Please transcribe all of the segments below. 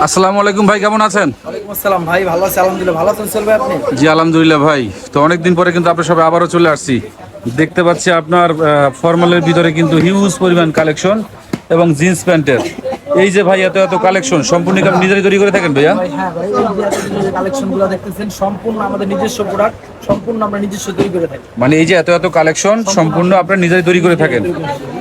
আসসালামু আলাইকুম ভাই কেমন আছেন? আসসালাম ভাই ভালো আছে আলহামদুলিল্লাহ। ভালো আছেন চলবে আপনি? জি আলহামদুলিল্লাহ ভাই। তো অনেকদিন পরে কিন্তু আপনার সবাই আবারও চলে আসছি। দেখতে পাচ্ছি আপনার ফর্মালের ভিতরে কিন্তু হিউজ পরিমাণ কালেকশন এবং জিন্স প্যান্টের। এই যে ভাই এত এত কালেকশন সম্পূর্ণ আপনি নিজেরাই তৈরি করে থাকেন ভাইয়া? হ্যাঁ ভাই যে কালেকশনগুলো দেখতেছেন সম্পূর্ণ আমাদের নিজস্ব প্রোডাক্ট সম্পূর্ণ আমরা নিজস্ব তৈরি করে থাকি। মানে এই যে এত এত কালেকশন সম্পূর্ণ আপনার নিজেরাই তৈরি করে থাকেন।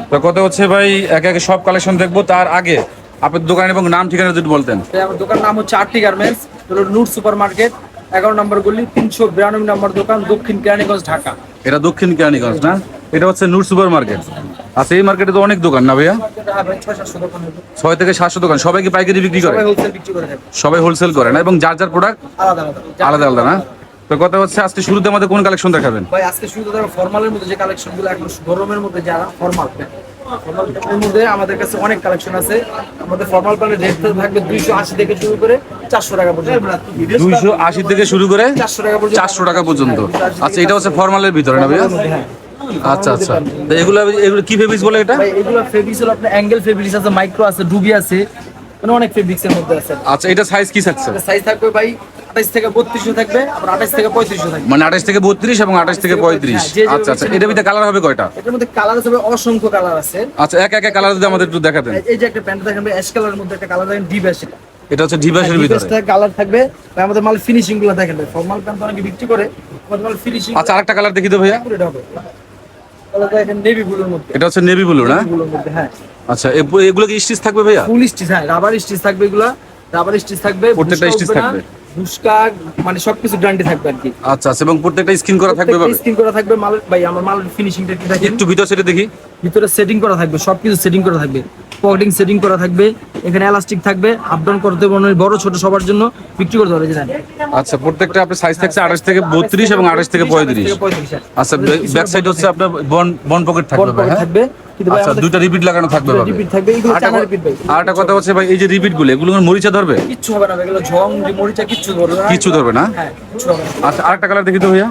তো কত হচ্ছে ভাই একে একে সব কালেকশন দেখব তার আগে আপনার দোকান এবং নাম ঠিকানা যদি বলতেন। আমার দোকান নাম হচ্ছে আরটি গার্মেন্টস হলো নূর সুপার মার্কেট এগারো নম্বর গলি তিনশো বিরানব্বই নম্বর দোকান দক্ষিণ কেরানীগঞ্জ ঢাকা। এটা দক্ষিণ কেরানীগঞ্জ না? এটা হচ্ছে নূর সুপার মার্কেট আচ্ছা এই মার্কেটে তো অনেক দোকান না ভাইয়া? হ্যাঁ ছয় থেকে সাতশো দোকান। সবাই কি পাইকারি বিক্রি করে? সবাই হোলসেল করে না? এবং যার যার প্রোডাক্ট আলাদা আলাদা। না? তো কথা হচ্ছে আজকে শুরুতে আমাদের কোন কালেকশন দেখাবেন? ভাই আজকে ধরো ফর্মালের মধ্যে যে কালেকশনগুলো এখন গরমের মধ্যে যারা ফর্মাল ফর্মাল প্যান্টের মধ্যে আমাদের কাছে অনেক কালেকশন আছে। আমাদের ফর্মাল প্যান্টের রেট থাকবে দুইশো আশি থেকে শুরু করে চারশো টাকা পর্যন্ত। দুইশো আশি থেকে শুরু করে চারশো টাকা পর্যন্ত। চারশো টাকা পর্যন্ত। আচ্ছা এটা হচ্ছে ফর্মালের ভিতরে না ভাইয়া? হ্যাঁ। আচ্ছা আচ্ছা। এগুলো এগুলো কি ফেব্রিক্স বলে এটা? এগুলো ফেব্রিক্স হলো আপনার অ্যাঙ্গেল ফেব্রিক্স আছে মাইক্রো আছে ডুবি আছে। মানে অনেক ফেব্রিক্স এর মধ্যে আছে। আচ্ছা এটা সাইজ কি থাকছে? সাইজ থাকবে ভাই থেকে থাকবে আবার থেকে থাকবে। মানে থেকে এবং পঁয়ত্রিশ হ্যাঁ, আচ্ছা আচ্ছা এটার ভিতরে কালার হবে কয়টা? এটার মধ্যে কালার আছে অসংখ্য কালার আছে। আচ্ছা এক এক কালার যদি আমাদের একটু দেখাতেন এই যে একটা প্যান্ট দেখেন অ্যাশ কালারের মধ্যে একটা কালার দেখেন ডিপ এটা। হচ্ছে ভিতরে। কালার থাকবে। ভাই আমাদের মাল ফিনিশিংগুলো দেখেন ভাই ফর্মাল প্যান্ট অনেকে বিক্রি করে আমাদের মাল ফিনিশিং আচ্ছা আরেকটা কালার ভাইয়া। হবে। কালার দেখেন নেভি ব্লুর মধ্যে। এটা হচ্ছে নেভি ব্লু না? ব্লুর মধ্যে হ্যাঁ। আচ্ছা এগুলো কি স্টিচ থাকবে ভাইয়া? ফুল স্টিচ হ্যাঁ রাবার স্টিচ থাকবে এগুলা। রাবার স্টিচ থাকবে প্রত্যেকটা না, থাকবে। ভুসকা মানে সবকিছু গ্যারান্টি থাকবে আর কি। আচ্ছা আচ্ছা এবং প্রত্যেকটা স্ক্রিন করা থাকবে ভাবে স্ক্রিন করা থাকবে মাল ভাই আমার মাল ফিনিশিংটা কি দেখেন একটু ভিতর সেটা দেখি। ভিতরে সেটিং করা থাকবে সবকিছু সেটিং করা থাকবে। পকেটিং সেটিং করা থাকবে এখানে এলাস্টিক থাকবে আপ ডাউন করতে পারবেন বড় ছোট সবার জন্য বিক্রি করতে পারবে জানেন? আচ্ছা প্রত্যেকটা আপনার সাইজ থাকছে আঠাশ থেকে বত্রিশ এবং আঠাশ থেকে পঁয়ত্রিশ। আচ্ছা ব্যাক সাইড হচ্ছে আপনার বন বন পকেট থাকবে ভাই, হ্যাঁ? থাকবে আচ্ছা দুইটা রিপিট লাগানো থাকবে ভাবে। রিপিট থাকবে কথা- রিপিট ভাই। আরেকটা কথা হচ্ছে ভাই এই যে রিপিটগুলো এগুলো মরিচা ধরবে? কিচ্ছু হবে না এগুলো ঝং যে মরিচা কিচ্ছু ধরবে না। কিচ্ছু ধরবে না? হ্যাঁ আচ্ছা আরেকটা কালার দেখি তো ভাইয়া।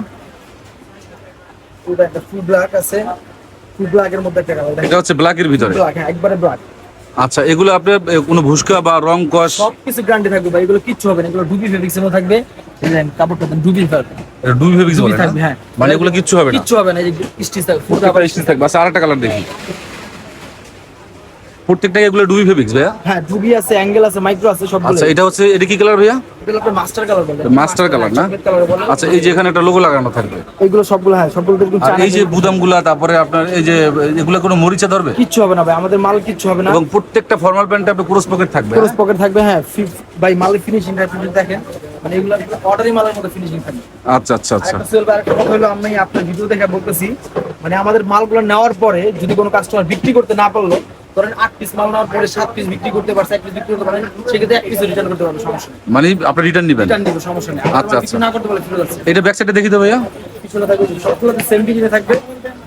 একটা ফুল ব্ল্যাক আছে। ফুল ব্ল্যাক এর মধ্যে একটা কালার এটা হচ্ছে ব্ল্যাকের ভিতরে। ব্ল্যাক হ্যাঁ একবারে ব্ল্যাক আচ্ছা এগুলো আপনার কোনো ভুসকা বা রং কস সবকিছু গ্যারান্টি থাকবে ভাই এগুলো কিচ্ছু হবে না এগুলো ডুবি ফেব্রিক্স এর থাকবে দেখেন কাপড়টা ডুবি ফেব্রিক্স এটা ডুবি ফেব্রিক্স বলে থাকবে হ্যাঁ। মানে এগুলো কিচ্ছু হবে না? কিচ্ছু হবে না এই যে স্টিচ থাকবে স্টিচ থাকবে। আচ্ছা আরেকটা কালার দেখি। প্রত্যেকটা এগুলো ডুবি ফেব্রিক্স ভাইয়া? হ্যাঁ ডুবি আছে অ্যাঙ্গেল আছে মাইক্রো আছে সবগুলো আচ্ছা এটা হচ্ছে এটা কি কালার ভাইয়া? এগুলো আপনার মাস্টার কালার বলে। মাস্টার কালার না? আচ্ছা এই যে এখানে একটা লোগো লাগানো থাকবে। এগুলো সবগুলো হ্যাঁ সবগুলো দেখুন আর এই যে বুদামগুলা তারপরে আপনার এই যে এগুলো কোনো মরিচা ধরবে? কিচ্ছু হবে না ভাই আমাদের মাল কিচ্ছু হবে না। এবং প্রত্যেকটা ফর্মাল প্যান্টে আপনার ক্রস পকেট থাকবে ক্রস পকেট থাকবে হ্যাঁ ভাই মালের ফিনিশিং আপনি দেখেন মানে এগুলো অর্ডারি মালের মধ্যে ফিনিশিং থাকবে আচ্ছা আচ্ছা আচ্ছা। সেল আরেকটা কথা হলো আমি আপনার ভিডিও দেখে বলতেছি মানে আমাদের মালগুলো নেওয়ার পরে যদি কোনো কাস্টমার বিক্রি করতে না পারল ধরেন আট পিস মাল নেওয়ার পরে সাত পিস বিক্রি করতে পারছে এক পিস বিক্রি করতে পারেন সেক্ষেত্রে এক পিস রিটার্ন করতে পারবে সমস্যা নেই। মানে আপনি রিটার্ন নেবেন? রিটার্ন নেবেন সমস্যা নেই। আচ্ছা, আচ্ছা আচ্ছা। কিছু না করতে পারলে ফিরে যাচ্ছে এটা ব্যাক সাইডে দেখি দেবো ভাইয়া। পিছনে থাকবে সবগুলোতে সেম ডিজাইনে থাকবে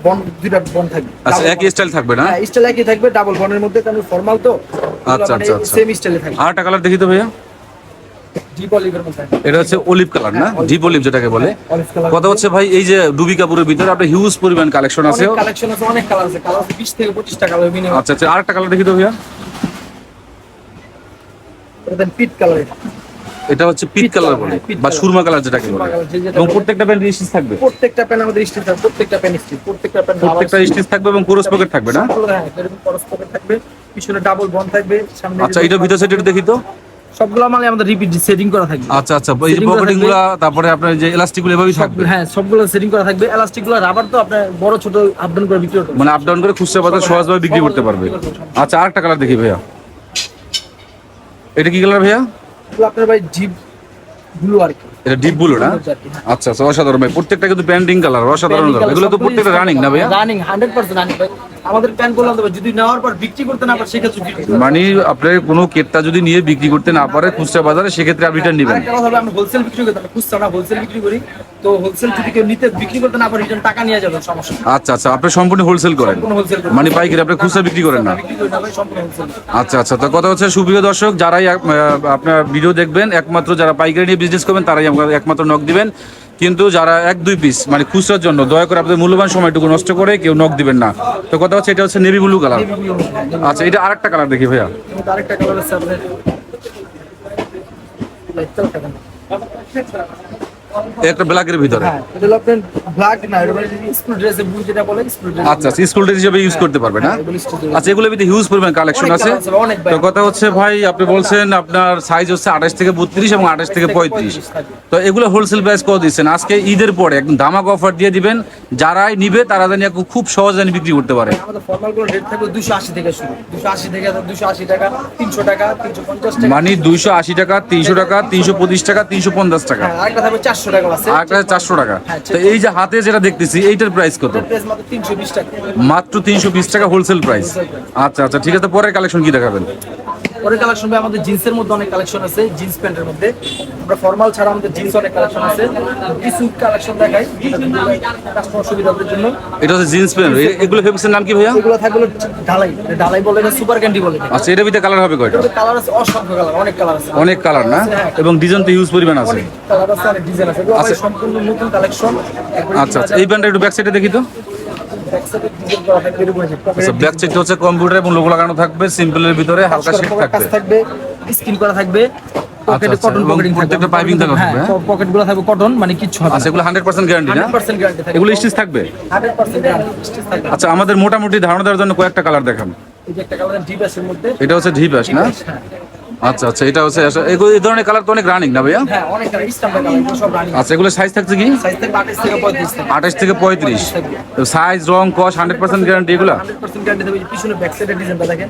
বন দুইটা বন থাকবে। আচ্ছা একই স্টাইল থাকবে না? হ্যাঁ স্টাইল একই থাকবে ডাবল বনের মধ্যে কারণ ফর্মাল তো আচ্ছা, আচ্ছা, আচ্ছা। সেম স্টাইলে থাকবে। আরেকটা কালার দেখি তো ভাইয়া। এটা হচ্ছে অলিভ কালার না? ডিপ অলিভ যেটাকে বলে। কথা হচ্ছে ভাই এই যে ডুবি কাপুরের ভিতরে আপনার হিউজ পরিমাণ কালেকশন আছে। অনেক কালেকশন আছে অনেক কালার আছে। কালার আছে 20 থেকে 25 টা কালার মিনিমাম আচ্ছা আচ্ছা আরেকটা কালার দেখি তো ভাইয়া। এটা পিট কালার এটা। এটা হচ্ছে পিট কালার বলে হ্যাঁ, বা সুরমা কালার যেটাকে বলে। এবং প্রত্যেকটা প্যান্ট স্টিচ থাকবে। প্রত্যেকটা পেন আমাদের স্টিচ থাকবে প্রত্যেকটা স্টিচ প্রত্যেকটা পেন প্রত্যেকটা স্টিচ থাকবে এবং ক্রস পকেট থাকবে না? হ্যাঁ এরকম ক্রস পকেট থাকবে পিছনে ডাবল বন থাকবে সামনে আচ্ছা এটার ভিতর সাইড দেখি তো। সবগুলো মানে আমাদের রিপিট সেটিং করা থাকবে। আচ্ছা আচ্ছা এই পকেটিংগুলো তারপরে আপনার যে এলাস্টিকগুলো এভাবেই থাকবে? হ্যাঁ সবগুলো সেটিং করা থাকবে। এলাস্টিকগুলো রাবার তো আপনার বড় ছোট আপডাউন করে বিক্রি করতে মানে আপ ডাউন করে খুচরা বাজার সহজভাবে বিক্রি করতে পারবে। আচ্ছা আরেকটা কালার দেখি ভাইয়া। এটা কি কালার ভাইয়া? আপনার ভাই জিপ ব্লু আর কি। এটা ডিপ ব্লু না। আচ্ছা আচ্ছা অসাধারণ ভাই। প্রত্যেকটা কিন্তু প্যান্টিং কালার অসাধারণ এগুলো তো প্রত্যেকটা রানিং না ভাইয়া? রানিং 100% রানিং ভাই। আমাদের প্যান বললাম যদি নেওয়ার পর বিক্রি করতে না পারে সেক্ষেত্রে মানে আপনার কোনো কেটটা যদি নিয়ে বিক্রি করতে না পারে খুচরা বাজারে সেক্ষেত্রে আপনি রিটার্ন নেবেন। আমরা হোলসেল বিক্রি করি খুচরা না হোলসেল বিক্রি করি। তো হোলসেল যদি কেউ নিতে বিক্রি করতে না পারে রিটার্ন টাকা নিয়ে যাবে সমস্যা আচ্ছা আচ্ছা আপনি সম্পূর্ণ হোলসেল করেন। মানে পাইকারি আপনি খুচরা বিক্রি করেন না? আচ্ছা আচ্ছা তো কথা হচ্ছে সুপ্রিয় দর্শক যারাই আপনার ভিডিও দেখবেন একমাত্র যারা পাইকারি নিয়ে বিজনেস করবেন তারাই একমাত্র নখ দিবেন। কিন্তু যারা এক, দুই পিস মানে খুচরার জন্য, দয়া করে আপনাদের মূল্যবান সময়টুকু নষ্ট করে কেউ নখ দিবেন না। তো কথা হচ্ছে, এটা হচ্ছে নেভি ব্লু কালার আচ্ছা এটা আরেকটা কালার দেখি ভাইয়া। আরেকটা কালার একটা ব্ল্যাকের ভিতরে? হ্যাঁ এটা হলো আপনার ব্ল্যাক না এটা মানে স্কুল ড্রেসে বুঝ যেটা বলে স্কুল ড্রেস আচ্ছা স্কুল ড্রেস হিসেবে ইউজ করতে পারবে না হ্যাঁ, dress। আচ্ছা এগুলো ভিতরে হিউজ পরিমাণ কালেকশন আছে। তো কথা হচ্ছে ভাই আপনি বলছেন আপনার সাইজ হচ্ছে আঠাশ থেকে বত্রিশ এবং আঠাশ থেকে পঁয়ত্রিশ। তো এগুলো হোলসেল প্রাইস কত দিচ্ছেন? আজকে ঈদের পরে একদম ধামাক অফার দিয়ে দিবেন। যারাই নিবে তারা জানি খুব সহজে জানি বিক্রি করতে পারে। আমাদের ফর্মালগুলো রেট থাকবে থেকে শুরু। থেকে টাকা টাকা টাকা। মানে দুইশো আশি টাকা তিনশো টাকা তিনশো পঁচিশ টাকা তিনশো পঞ্চাশ টাকা। হ্যাঁ আরেকটা থাকবে চারশো টাকা আছে আর চারশো টাকা। হ্যাঁ, তো এই যে হাতে যেটা দেখতেছি এইটার প্রাইস কত? মাত্র তিনশো বিশ মাত্র তিনশো বিশ টাকা হোলসেল প্রাইস আচ্ছা আচ্ছা ঠিক আছে পরের কালেকশন কি দেখাবেন? পরে কালেকশন ভাই আমাদের জিন্সের মধ্যে অনেক কালেকশন আছে জিন্স প্যান্টের মধ্যে। আমরা ফর্মাল ছাড়া আমাদের জিন্স অনেক কালেকশন আছে। কিছু কালেকশন দেখাই কাস্টমার সুবিধার জন্য। এটা হচ্ছে জিন্স প্যান্ট এগুলো ফেব্রিক্সের নাম কি ভাইয়া? এগুলো থাকবে হলো ঢালাই। ঢালাই বলে না সুপার ক্যান্ডি বলে আচ্ছা এটার ভিতরে কালার হবে কয়টা? কালার আছে অসংখ্য কালার অনেক কালার আছে। অনেক কালার না? এবং ডিজাইন তো হিউজ পরিমাণ আছে। কালার আছে অনেক ডিজাইন আছে। আচ্ছা। সম্পূর্ণ নতুন কালেকশন আচ্ছা আচ্ছা এই প্যান্টটা একটু ব্যাক সাইডে দেখি তো। ব্যাক সাইডটা হচ্ছে কম্পিউটার এবং লোগো লাগানো থাকবে সিম্পলের ভিতরে হালকা শেড থাকবে। স্ক্রিন করা থাকবে পকেটে আচ্ছা, প্রত্যেকটা piping থাকবে, হ্যাঁ? পকেটগুলো থাকবে কটন মানে হবে আচ্ছা এগুলো হান্ড্রেড পার্সেন্ট গ্যারান্টি না? 100% গ্যারান্টি থাকবে। এগুলো স্টিচ থাকবে? 100% গ্যারান্টি স্টিচ থাকবে। আচ্ছা আমাদের মোটামুটি ধারণা দেওয়ার জন্য কয়েকটা কালার দেখান। এই যে একটা কালার ডিপ মধ্যে। এটা হচ্ছে ঢিবাস না? হ্যাঁ। আচ্ছা আচ্ছা এটা হচ্ছে এগুলো এই ধরনের কালার তো অনেক রানিং না ভাইয়া? হ্যাঁ অনেক সব রানিং আচ্ছা এগুলো সাইজ থাকছে কি? সাইজ থাকবে 28 থেকে 35 থাকবে আঠাশ থেকে পঁয়ত্রিশ। সাইজ রং কস হান্ড্রেড পার্সেন্ট গ্যারান্টি এগুলো? 100% গ্যারান্টি দেবে পিছনে ব্যাক সাইডের ডিজাইনটা দেখেন।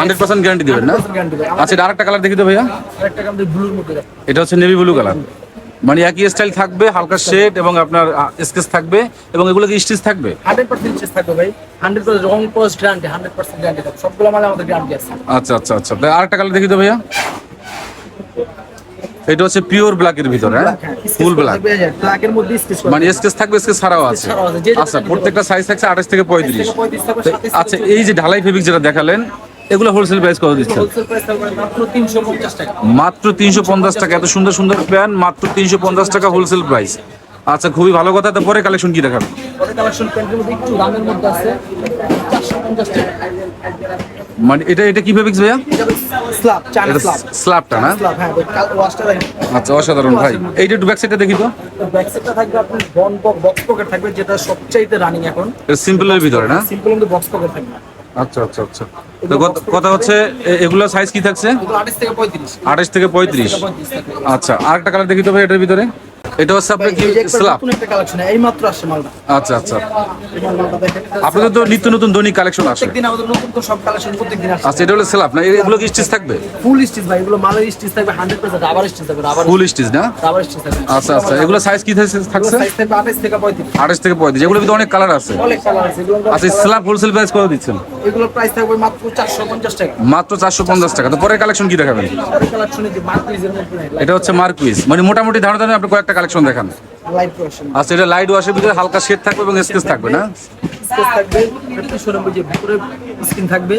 হান্ড্রেড পার্সেন্ট গ্যারান্টি দেবেন না? 100% আচ্ছা এটা আরেকটা কালার দেখি তো ভাইয়া। এটা হচ্ছে নেভি ব্লু কালার মানে একই স্টাইল থাকবে হালকা শেড এবং আপনার স্কেচ থাকবে এবং এগুলো কি স্টিচ থাকবে? 100% চেস থাকবে ভাই। 100% রং পোস্ট গ্যারান্টি 100% গ্যারান্টি সবগুলো মানে আমাদের গ্যারান্টি আছে। আচ্ছা আচ্ছা আচ্ছা। তাই আরেকটা কালার দেখি তো ভাইয়া। এটা হচ্ছে পিওর ব্ল্যাকের ভিতরে হ্যাঁ? ফুল ব্ল্যাক ব্ল্যাকের মধ্যে স্কেচ করা মানে স্কেচ থাকবে স্কেচ ছাড়াও আছে। আচ্ছা প্রত্যেকটা সাইজ থাকছে আঠাশ থেকে পঁয়ত্রিশ। 35 থাকবে তো 27 আচ্ছা এই যে ঢালাই ফেব্রিক যেটা দেখালেন এগুলো হোলসেল প্রাইস কত দিচ্ছেন? মাত্র 350 টাকা। মাত্র তিনশো পঞ্চাশ টাকা এত সুন্দর সুন্দর প্যান্ট মাত্র তিনশো পঞ্চাশ টাকা হোলসেল প্রাইস আচ্ছা খুবই ভালো কথা তারপরে কালেকশন কি দেখাবেন পরে কালেকশন প্যান্টের মধ্যে একটু দামের মধ্যে আছে 450 টাকা। মানে এটা এটা কি ফেব্রিক্স ভাইয়া? স্ল্যাব চায়না স্ল্যাব স্ল্যাবটা না? হ্যাঁ আচ্ছা অসাধারণ ভাই। এইটা একটু ব্যাক সাইডটা দেখি তো। ব্যাক সাইডটা থাকবে আপনার বন বক্স পকেট থাকবে যেটা সবচাইতে রানিং এখন। সিম্পলের ভিতরে না? সিম্পল কিন্তু বক্স পকেট থাকবে। আচ্ছা আচ্ছা আচ্ছা। তো কথা হচ্ছে? এগুলো সাইজ কি থাকছে? আঠাশ 28 থেকে 35 আঠাশ থেকে পঁয়ত্রিশ 35 থাকবে আচ্ছা আরেকটা কালার দেখি তো ভাই এটার ভিতরে। এটা হচ্ছে আপনার কি স্ল্যাব একটা কালেকশন এই মাত্র আসছে মালটা। আচ্ছা আচ্ছা। আপনাদের তো নিত্য নতুন দৈনিক কালেকশন আসে। প্রত্যেকদিন আমাদের নতুন তো সব কালেকশন প্রত্যেকদিন আসছে আচ্ছা এটা হলো স্ল্যাব না? এগুলো কি স্টিচ থাকবে? ফুল স্টিচ ভাই এগুলো মালের স্টিচ থাকবে 100% রাবার স্টিচ থাকবে ফুল স্টিচ না? স্টিচ থাকবে। আচ্ছা আচ্ছা। এগুলো সাইজ কি থাকছে- থাকছে? সাইজ থাকবে 28 থেকে 35 আঠাশ থেকে পঁয়ত্রিশ। এগুলোর ভিতরে অনেক কালার আছে। অনেক কালার আছে। এগুলো আচ্ছা স্ল্যাব হোলসেল প্রাইস কত দিচ্ছেন? এগুলোর প্রাইস থাকবে মাত্র 450 টাকা। মাত্র চারশো পঞ্চাশ টাকা। তো পরের কালেকশন কি দেখাবেন? পরে কালেকশনে যে মার্কুইজের মধ্যে। এটা হচ্ছে মার্কুইজ মানে মোটামুটি ধারণা ধারণা আপনি কয়েকটা কালেকশন দেখান। লাইট আচ্ছা এটা লাইট ওয়াশের ভিতরে হালকা শেড থাকবে এবং স্কেচ থাকবে না? থাকবে ভিতরে স্ক্রিন থাকবে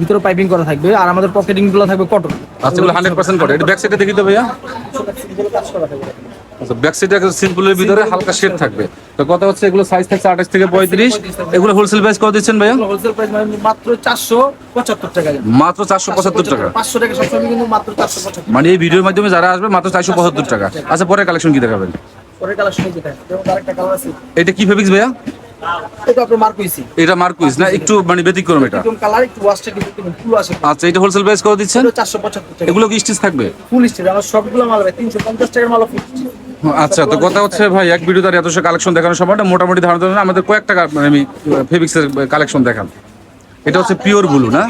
ভিতরে পাইপিং করা থাকবে আর আমাদের পকেটিংগুলো থাকবে কটন আচ্ছা এগুলো হান্ড্রেড পার্সেন্ট কটন এটা ব্যাক সাইডে দেখি তো ভাইয়া। আচ্ছা ব্যাক সাইডে সিম্পলের ভিতরে হালকা শেড থাকবে। তো কথা হচ্ছে এগুলো সাইজ থাকছে আঠাশ থেকে পঁয়ত্রিশ। এগুলো হোলসেল প্রাইস কত দিচ্ছেন ভাইয়া? হোলসেল প্রাইস মানে মাত্র 475 টাকা মাত্র চারশো পঁচাত্তর টাকা। 500 টাকা সবসময় কিন্তু মাত্র 475 মানে এই ভিডিওর মাধ্যমে যারা আসবে মাত্র চারশো পঁচাত্তর টাকা। আচ্ছা পরের কালেকশন কি দেখাবেন? পরে কালেকশনে এটা কি ফেব্রিক্স ভাইয়া? এটা আপনার মার্কুইসি এটা না? একটু মানে ব্যতিক্রম এটা। একদম কালার একটু ওয়াশটা কিন্তু ফুল আসে আচ্ছা এটা হোলসেল প্রাইস কত দিচ্ছেন? এটা 475 টাকা। এগুলো কি স্টিচ থাকবে? ফুল স্টিচ আমার সবগুলো মাল ভাই 350 টাকার মাল ফুল স্টিচ আচ্ছা তো কথা হচ্ছে ভাই এক ভিডিও তার এত কালেকশন দেখানোর সময়টা মোটামুটি ধারণা দেন আমাদের কয়েকটা মানে আমি ফেব্রিক্সের কালেকশন দেখান। এটা হচ্ছে পিওর ব্লু না?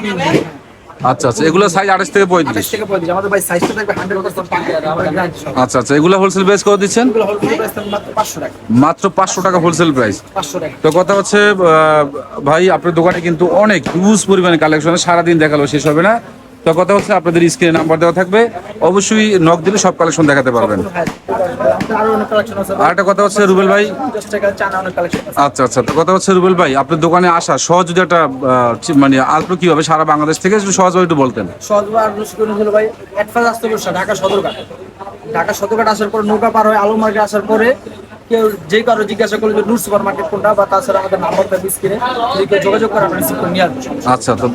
আচ্ছা আচ্ছা এগুলো সাইজ আঠাশ থেকে পঁয়ত্রিশ। থেকে 35 আমাদের ভাই সাইজটা থাকবে 100% পাকা আমাদের গ্যারান্টি আচ্ছা আচ্ছা এগুলো হোলসেল প্রাইস কত দিচ্ছেন? মাত্র 500 টাকা। মাত্র পাঁচশো টাকা হোলসেল প্রাইস 500 টাকা। তো কথা হচ্ছে ভাই আপনার দোকানে কিন্তু অনেক হিউজ পরিমাণে কালেকশন সারাদিন দেখাল শেষ হবে না। তো কথা হচ্ছে আপনাদের স্ক্রিনে নাম্বার দেওয়া থাকবে। অবশ্যই নক দিলে সব কালেকশন দেখাতে পারবেন। আরও একটা কথা হচ্ছে রুবেল ভাই। 50 টাকা চানা অনেক কালেকশন আছে আচ্ছা আচ্ছা তো কথা হচ্ছে রুবেল ভাই, আপনার দোকানে আসা সহজ যদি একটা মানে আসলো কীভাবে সারা বাংলাদেশ থেকে সহজভাবে একটু বলতেন। ঢাকা সদরঘাট। ঢাকা সদরঘাট আসার পর নৌকা পার হয়ে আলু মার্কেট আসার পরে কেউ যে কারও জিজ্ঞাসা করলে যে নূর সুপার মার্কেট কোনটা বা তাছাড়া আমাদের নাম্বার থাকবে স্ক্রিনে যদি কেউ যোগাযোগ করে আমরা রিসিভ করে নিয়ে আসবেন আচ্ছা তো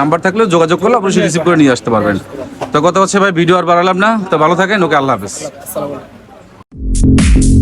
নাম্বার থাকলে যোগাযোগ করলে আপনি রিসিভ করে নিয়ে আসতে পারবেন। তো কথা হচ্ছে ভাই ভিডিও আর বাড়ালাম না। তো ভালো থাকেন ওকে আল্লাহ হাফেজ। আসসালামু আলাইকুম।